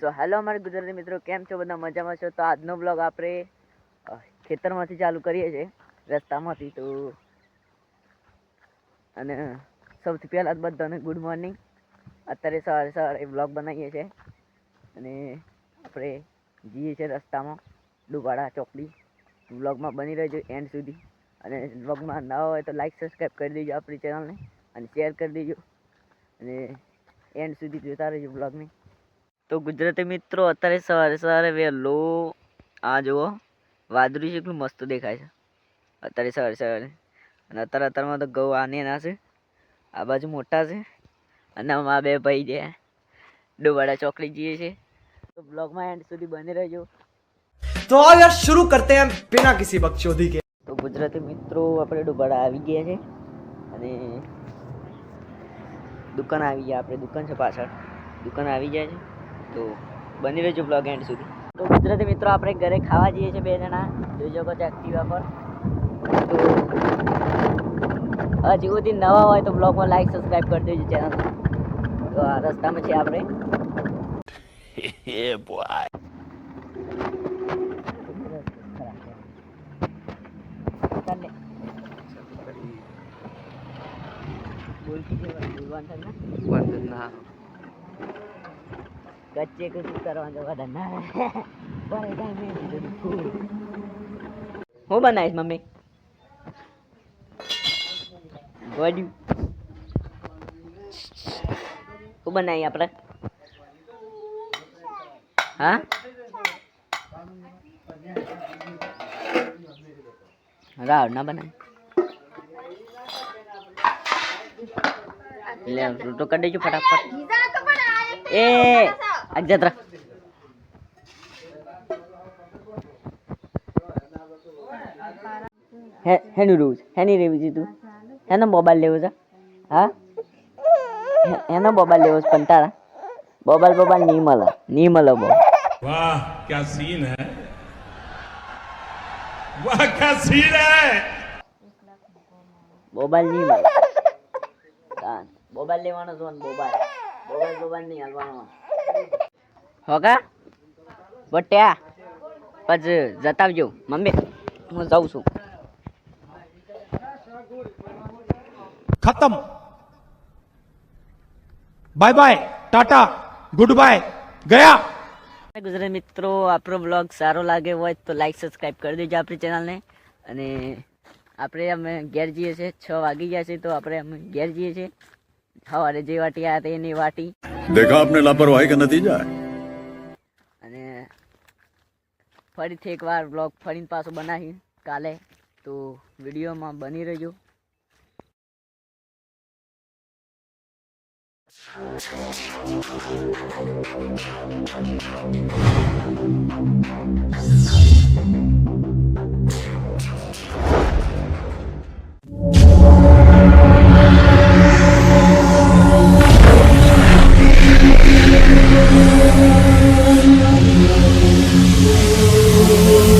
So hello અમારા ગુજરાતી મિત્રો, કેમ છો? બધા મજામાં છો? તો આજનો બ્લોગ આપણે ખેતરમાંથી ચાલુ કરીએ છીએ, રસ્તામાંથી તો. અને સૌથી પહેલાં બધાને ગુડ મોર્નિંગ અત્યારે સવારે સવારે બ્લોગ બનાવીએ છીએ. અને આપણે જઈએ છીએ રસ્તામાં, ડુબાડા, ચોકડી. બ્લોગમાં બની રહેજો એન્ડ સુધી. અને બ્લોગમાં ન હોય તો લાઈક સબસ્ક્રાઈબ કરી દેજો આપણી ચેનલને અને શેર કરી દેજો. અને એન્ડ સુધી જોતા રહેજો બ્લોગને તો ગુજરાતી મિત્રો અત્યારે સવારે સવારે વહેલો આ જુઓ વાદળી છે એટલું મસ્ત દેખાય છે. અત્યારે સવારે સવારે. અને અત્યારે અત્યારમાં તો ગૌ આને ના છે આ બાજુ મોટા છે અને આ બે ભાઈ જે ડોવાડા ચોકડી જઈએ છે તો બ્લોગમાં એન્ડ સુધી બની રહેજો. તો યાર શરૂ કરતે હૈ બિના કિસી બકચોદી કે. તો ગુજરાતી મિત્રો આપણે ડોવાડા આવી ગયા છે અને દુકાન આવી ગયા આપણે દુકાન છે પાછળ. દુકાન આવી જાય છે. તો બની રહેજો બ્લોગ એન્ડ સુધી. તો ગુજરાતી મિત્રો આપણે ઘરે ખાવા જઈએ છીએ બે જણા. જોઈ શકો છો એક્ટિવા પર. તો હજી સુધી નવા હોય તો બ્લોગમાં લાઈક સબસ્ક્રાઈબ કરી દેજો ચેનલ તો આ રસ્તામાં છે આપણે. બોલતી જવાનું, થાય ને? કચ્ચે કશું કરવાનું બધા ના પણ એ કાંઈ મેં હું બનાવીશ મમ્મી? ગોડ્યું શું બનાવી આપણે? હા? રાવ ના બનાય. લે તો કરી દેજો ફટાફટ. એ ಅಜ್ಜತ್ರ હેનું રહેવું હેની રહેવું છે તું. એનો મોબાઈલ લેવો છે હા? એનો મોબાઈલ લેવો છે પણ તારા મોબાઈલ મોબાઈલ નહીં મળે. નહીં મળે વાહ ક્યા સીન હે? વાહ ક્યા સીન હે? મોબાઈલ નહીં મળે. મોબાઈલ લેવાનો છે મોબાઈલ મોબાઈલ મોબાઈલ નહીં હાલવાનો હોગા વટ્યા પછી જતા મમ્મી હું જાઉં છું. ખતમ. Bye bye tata good bye ગયા ગુજરાત મિત્રો આપણો બ્લોગ સારો લાગે હોય તો લાઈક સબસ્ક્રાઈબ કરી દેજો આપણી ચેનલને અને આપણે અમે ઘેર જઈએ છીએ છ વાગી ગયા છે તો આપણે અમે ઘેર જઈએ છીએ. સવારે જે વાટી આવ્યા હતા એની વાટી. દેખા આપને લાપરવાહી કા નતીજા અને ફરીથી એકવાર બ્લોગ ફરીને પાછો બનાવી કાલે. તો વિડીયોમાં બની રહ્યો Thank you. you.